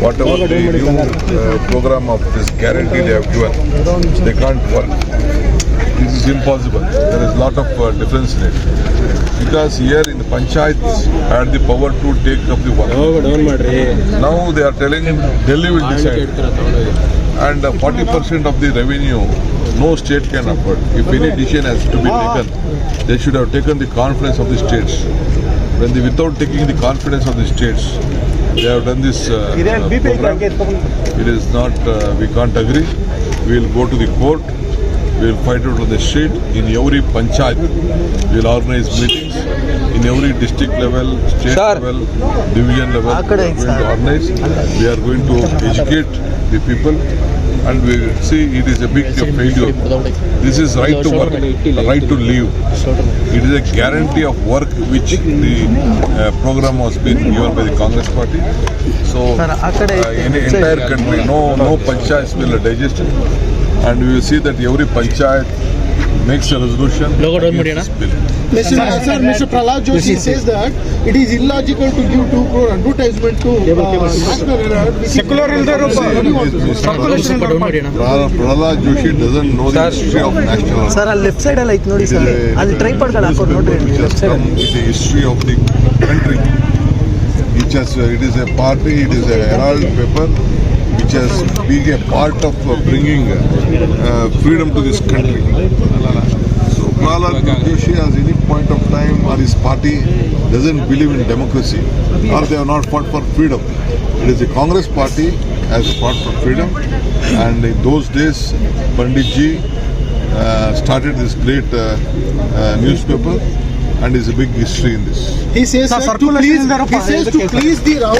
whatever the new uh, program of this guarantee they have given, they can't work. This is impossible. There is a lot of uh, difference in it. Because here in the panchayats had the power to take up the work. Now they are telling Delhi will decide. And uh, 40% of the revenue, no state can afford. If any decision has to be taken, they should have taken the confidence of the states. When they, without taking the confidence of the states, they have done this uh, program. It is not, uh, we can't agree. We will go to the court. We will fight it on the street. In every panchayat, we will organize meetings. In every district level, state Sir. level, division level, we are going to organize. We are going to educate the people. And we will see it is a big failure. This is right to work, right to live. It is a guarantee of work which the uh, program was being given by the Congress party. So uh, in the entire country, no no panchayats will digest it, and we will see that every panchayat makes a resolution. Against this bill. Mr. Sir, Mr. Pralaj Joshi says that it is illogical to give two crore advertisement to secular in the room. Sir, Joshi doesn't know the history of national. Sir, on left side, I know this. I'll try it. It's a newspaper which with the history of the country. It is a party, it is a herald paper which has been a part of bringing freedom to this country. So Prahlad Joshi at any point of time or his party doesn't believe in democracy or they have not fought for freedom. It is the Congress party has fought for freedom and in those days Pandit ji uh, started this great uh, uh, newspaper and is a big history in this. He says sir, to please, he says to please the Rao.